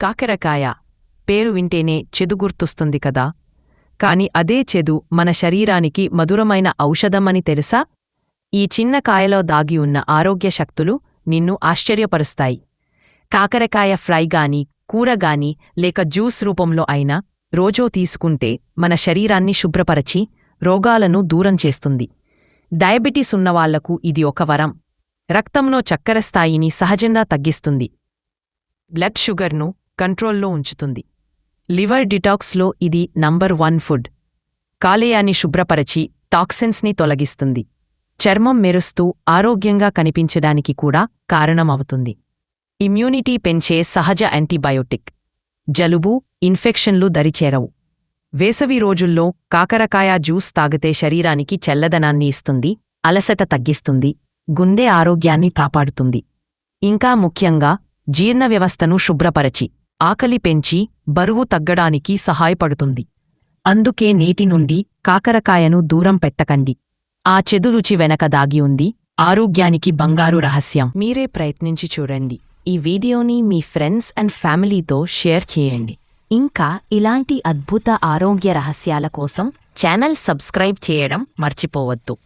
కాకరకాయ పేరు వింటేనే చెదు గుర్తొస్తుంది కదా. కాని అదే చెదు మన శరీరానికి మధురమైన ఔషధమని తెలుసా? ఈ చిన్న కాయలో దాగి ఉన్న ఆరోగ్య శక్తులు నిన్ను ఆశ్చర్యపరుస్తాయి. కాకరకాయ ఫ్రై గాని కూరగాని లేక జ్యూస్ రూపంలో అయినా రోజో తీసుకుంటే మన శరీరాన్ని శుభ్రపరచి రోగాలను దూరం చేస్తుంది. డయాబెటీస్ ఉన్నవాళ్ళకు ఇది ఒక వరం. రక్తంలో చక్కెర స్థాయిని సహజంగా తగ్గిస్తుంది. బ్లడ్ షుగర్ను కంట్రోల్లో ఉంచుతుంది. లివర్ డిటాక్స్లో ఇది నంబర్ వన్ ఫుడ్. కాలేయాన్ని శుభ్రపరచి టాక్సిన్స్ని తొలగిస్తుంది. చర్మం మెరుస్తూ ఆరోగ్యంగా కనిపించడానికి కూడా కారణమవుతుంది. ఇమ్యూనిటీ పెంచే సహజ యాంటీబయోటిక్. జలుబు ఇన్ఫెక్షన్లు దరిచేరవు. వేసవి రోజుల్లో కాకరకాయ జ్యూస్ తాగితే శరీరానికి చల్లదనాన్ని ఇస్తుంది అలసట తగ్గిస్తుంది గుండె ఆరోగ్యాన్ని కాపాడుతుంది. ఇంకా ముఖ్యంగా జీర్ణ వ్యవస్థను శుభ్రపరచి ఆకలి పెంచి బరువు తగ్గడానికి సహాయపడుతుంది. అందుకే నేటి నుండి కాకరకాయను దూరం పెట్టకండి. ఆ చెదు రుచి వెనక దాగి ఉంది. ఆరోగ్యానికి బంగారు రహస్యం. మీరే ప్రయత్నించి చూడండి. ఈ వీడియోని మీ ఫ్రెండ్స్ అండ్ ఫ్యామిలీతో షేర్ చేయండి. ఇంకా ఇలాంటి అద్భుత ఆరోగ్య రహస్యాల కోసం ఛానల్ సబ్స్క్రైబ్ చేయడం మర్చిపోవద్దు.